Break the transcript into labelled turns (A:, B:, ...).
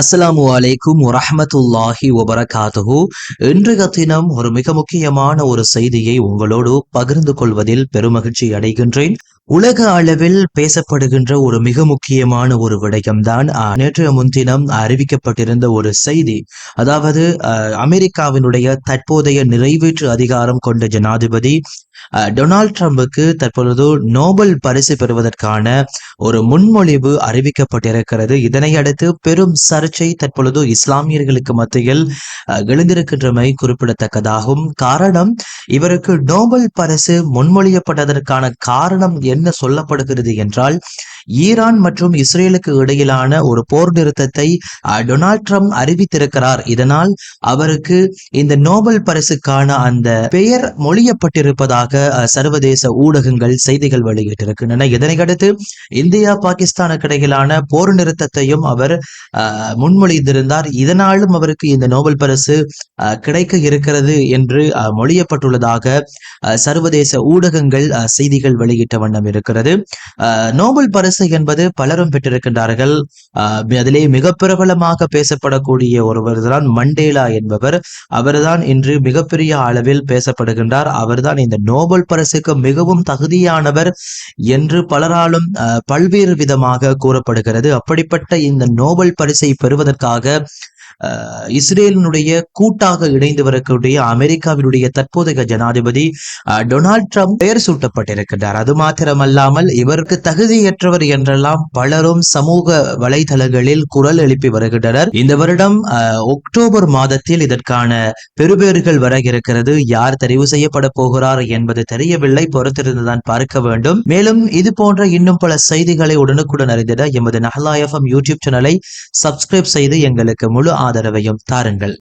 A: அஸ்லாம் வலைக்கும் வரமத்துல்லாஹி வபரகாத்துஹு இன்றைய தினம் ஒரு மிக முக்கியமான ஒரு செய்தியை உங்களோடு பகிர்ந்து கொள்வதில் பெருமகிழ்ச்சி அடைகின்றேன் உலக அளவில் பேசப்படுகின்ற ஒரு மிக முக்கியமான ஒரு விடயம்தான் நேற்றைய முன்தினம் அறிவிக்கப்பட்டிருந்த ஒரு செய்தி அதாவது அமெரிக்காவினுடைய தற்போதைய நிறைவேற்று அதிகாரம் கொண்ட ஜனாதிபதி டொனால்ட் ட்ரம்புக்கு தற்பொழுது நோபல் பரிசு பெறுவதற்கான ஒரு முன்மொழிவு அறிவிக்கப்பட்டிருக்கிறது இதனையடுத்து பெரும் சர்ச்சை தற்பொழுது இஸ்லாமியர்களுக்கு மத்தியில் எழுந்திருக்கின்றமை குறிப்பிடத்தக்கதாகும் காரணம் இவருக்கு நோபல் பரிசு முன்மொழியப்பட்டதற்கான காரணம் என்ன சொல்லப்படுகிறது என்றால் ஈரான் மற்றும் இஸ்ரேலுக்கு இடையிலான ஒரு போர் நிறுத்தத்தை டொனால்ட் ட்ரம்ப் அறிவித்திருக்கிறார் இதனால் அவருக்கு இந்த நோபல் பரிசுக்கான அந்த பெயர் மொழியப்பட்டிருப்பதாக சர்வதேச ஊடகங்கள் செய்திகள் வெளியிட்டிருக்கின்றன இதனையடுத்து இந்தியா பாகிஸ்தானுக்கு இடையிலான போர் நிறுத்தத்தையும் அவர் முன்மொழிந்திருந்தார் இதனாலும் அவருக்கு இந்த நோபல் பரிசு கிடைக்க இருக்கிறது என்று மொழியப்பட்டுள்ளதாக சர்வதேச ஊடகங்கள் செய்திகள் வெளியிட்ட வண்ணம் இருக்கிறது நோபல் பரிசு அரசு என்பது பலரும் பெற்றிருக்கின்றார்கள் அதிலே மிக பிரபலமாக பேசப்படக்கூடிய ஒருவர் தான் மண்டேலா என்பவர் அவர்தான் இன்று மிகப்பெரிய அளவில் பேசப்படுகின்றார் அவர்தான் இந்த நோபல் பரிசுக்கு மிகவும் தகுதியானவர் என்று பலராலும் பல்வேறு விதமாக கூறப்படுகிறது அப்படிப்பட்ட இந்த நோபல் பரிசை பெறுவதற்காக இஸ்ரேலினுடைய கூட்டாக இணைந்து வரக்கூடிய அமெரிக்காவினுடைய தற்போதைய ஜனாதிபதி டொனால்ட் ட்ரம்ப் பெயர் சூட்டப்பட்டிருக்கிறார் அது மாத்திரமல்லாமல் இவருக்கு தகுதியற்றவர் என்றெல்லாம் பலரும் சமூக வலைதளங்களில் குரல் எழுப்பி வருகின்றனர் இந்த வருடம் அக்டோபர் மாதத்தில் இதற்கான பெறுபேறுகள் வர இருக்கிறது யார் தெரிவு செய்யப்பட போகிறார் என்பது தெரியவில்லை பொறுத்திருந்துதான் பார்க்க வேண்டும் மேலும் இது போன்ற இன்னும் பல செய்திகளை உடனுக்குடன் அறிந்திட எமது நகலாயம் யூடியூப் சேனலை சப்ஸ்கிரைப் செய்து எங்களுக்கு முழு ஆதரவையும் தாருங்கள்